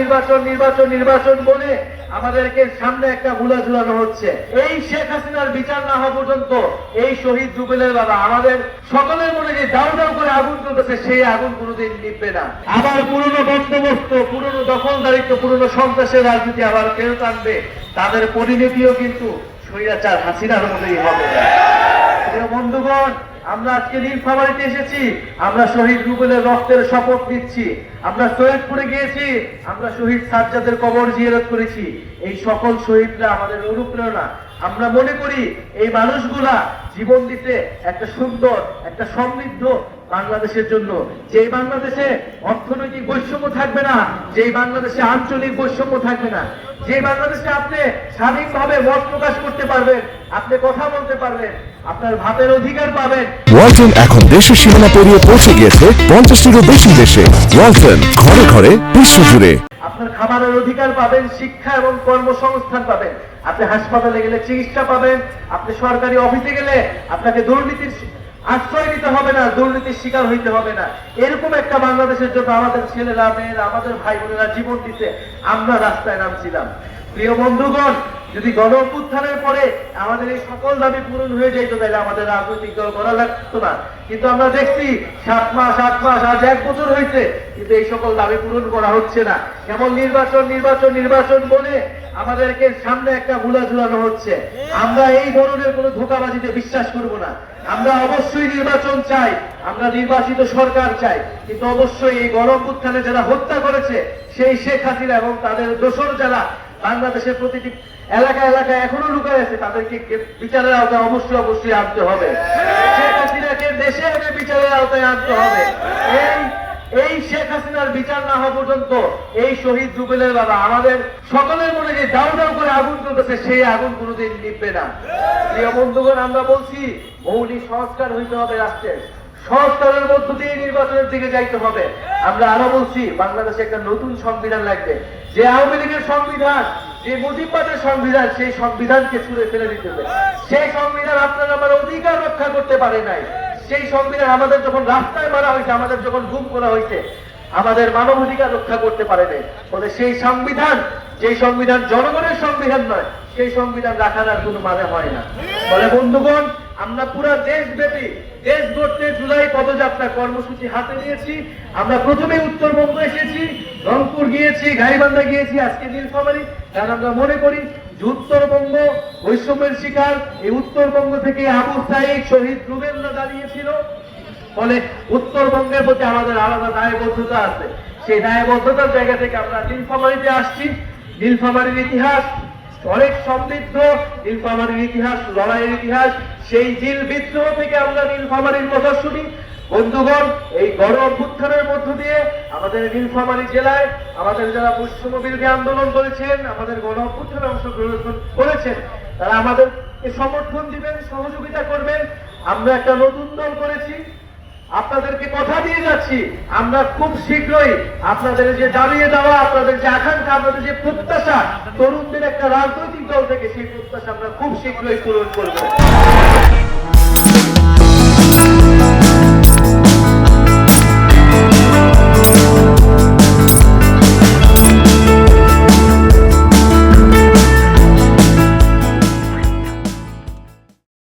নির্বাচন নির্বাচন নির্বাচন বলে আমাদেরকে সামনে একটা ভুলা ঝুলানো হচ্ছে। এই শেখ হাসিনার বিচার না হওয়া পর্যন্ত এই শহীদ জুবেলের বাবা, আমাদের সকলের মনে যে দাউ দাউ করে আগুন চলতেছে সেই আগুন কোনোদিন নিভবে না। আবার পুরনো বন্দোবস্ত, পুরনো দখলদারিত্ব, পুরনো সন্ত্রাসের রাজনীতি আবার ফেরত আনবে। তাদের পরিণতিও কিন্তু স্বৈরাচার হাসিনার মতোই হবে। আমরা আজকে নীলফামারিতে এসেছি। আমরা শহীদ রুবেলের রক্তের শপথ নিচ্ছি। আমরা সৈয়দপুরে গিয়েছি। আমরা শহীদ সাজ্জাদের কবর জিয়ারত করেছি। এই সকল শহীদরা আমাদের অনুপ্রেরণা। আমরা মনে করি এই মানুষগুলা জীবন দিতে একটা সুন্দর, একটা সমৃদ্ধ বাংলাদেশের জন্য। যেই বাংলাদেশে অর্থনৈতিক বৈষম্য থাকবে না, যেই বাংলাদেশে আঞ্চলিক বৈষম্য থাকবে না যে বাংলাদেশে আপনি স্বাধীনভাবে মত প্রকাশ করতে পারবেন, আপনি কথা বলতে পারবেন ওয়ালটন এখন দেশের সীমানা পেরিয়ে পৌঁছে গিয়েছে পঞ্চাশটিরও বেশি দেশে। ওয়ালটন ঘরে ঘরে বিশ্বজুড়ে আপনার খাবারের অধিকার পাবেন শিক্ষা এবং কর্মসংস্থান পাবেন। আপনি হাসপাতালে গেলে চিকিৎসা পাবেন আপনি সরকারি অফিসে গেলে আপনাকে দুর্নীতির আশ্রয় নিতে হবে না দুর্নীতির শিকার হইতে হবে না। এরকম একটা বাংলাদেশের জন্য আমাদের ছেলেরা মেয়েরা আমাদের ভাই বোনেরা জীবন দিতে আমরা রাস্তায় নামছিলাম। প্রিয় বন্ধুগণ যদি গণ অভ্যুত্থানের পরে আমাদের এই সকল দাবি পূরণ হয়ে যেত তাহলে আমাদের রাজনৈতিক দল করা লাগতো না। কিন্তু আমরা দেখছি সাত মাস, আট মাস, আজ এক বছর হয়েছে কিন্তু এই সকল দাবি পূরণ করা হচ্ছে না। কেমন নির্বাচন নির্বাচন নির্বাচন বলে আমাদেরকে সামনে একটা ভুলা ঝুলানো হচ্ছে। আমরা এই ধরনের কোনো ধোকাবাজিতে বিশ্বাস করব না। আমরা অবশ্যই নির্বাচন চাই, আমরা নির্বাচিত সরকার চাই, কিন্তু অবশ্যই এই উত্থানে যারা হত্যা করেছে, সেই শেখ হাসিনা এবং তাদের দোসর যারা বাংলাদেশের প্রতিটি এলাকা এলাকায় এখনও লুকায় আছে। তাদেরকে বিচারের আওতায় অবশ্যই অবশ্যই আনতে হবে। দেশে এনে বিচারের আওতায় আনতে হবে। এই শেখ হাসিনার বিচার না হওয়া পর্যন্ত এই শহীদ জুবেলের বাবা, আমাদের সকলের মনে যে দাউ দাউ করে আগুন চলতেছে সেই আগুন কোনোদিন নিভবে না। প্রিয় বন্ধুগণ, আমরা বলছি, মৌলিক সংস্কার হইতে হবে রাষ্ট্রের। সংস্কারের মধ্য দিয়ে নির্বাচনের দিকে যাইতে হবে। আমরা আরও বলছি, বাংলাদেশে একটা নতুন সংবিধান লাগবে। যে আওয়ামী লীগের সংবিধান, যে মুজিববাদের সংবিধান, সেই সংবিধানকে ছুড়ে ফেলে দিতে হবে। সেই সংবিধান আপনার আমার অধিকার রক্ষা করতে পারে নাই। সেই সংবিধান আমাদের যখন রাস্তায় মারা হয়েছে, আমাদের যখন গুম করা হয়েছে, আমাদের মানবাধিকার রক্ষা করতে পারে নাই। ফলে সেই সংবিধান, যে সংবিধান জনগণের সংবিধান নয়, সেই সংবিধান রাখার আর কোনো মানে হয় না। ফলে বন্ধুগণ আমরা পুরো দেশব্যাপী দেশ গড়তে জুলাই পদযাত্রা কর্মসূচি হাতে নিয়েছি। আমরা প্রথমে উত্তরবঙ্গ এসেছি, রংপুর গিয়েছি, গাইবান্ধা গিয়েছি, আজকে নীলফামারী। কারণ আমরা মনে করি যে উত্তরবঙ্গ বৈষম্যের শিকার। এই উত্তরবঙ্গ থেকে আবু সাইদ শহীদ রুবেলরা দাঁড়িয়েছিল। ফলে উত্তরবঙ্গের প্রতি আমাদের আলাদা দায়বদ্ধতা আছে। সেই দায়বদ্ধতার জায়গা থেকে আমরা নীলফামারীতে আসছি। নীলফামারীর ইতিহাস অনেক সমৃদ্ধ নীলফামারীর ইতিহাস, লড়াইয়ের ইতিহাস, সেই জিল বিদ্রোহ থেকে আমরা নীলফামারীর কথা শুনি। বন্ধুগণ, এই গণ অভ্যুত্থানের মধ্য দিয়ে আমাদের নীলফামারী জেলায় আমাদের যারা বিরোধী আন্দোলন করেছেন, আমাদের গণ অভ্যুত্থানে অংশগ্রহণ করেছেন, তারা আমাদেরকে সমর্থন দিবেন, সহযোগিতা করবেন। আমরা একটা নতুন দল করেছি আপনাদেরকে কথা দিয়ে যাচ্ছি। আমরা খুব শীঘ্রই আপনাদের যে দাঁড়িয়ে দেওয়া, আপনাদের যে আকাঙ্ক্ষা, আপনাদের যে প্রত্যাশা, তরুণদের একটা রাজনৈতিক দল থেকে সেই প্রত্যাশা আমরা খুব শীঘ্রই পূরণ করব।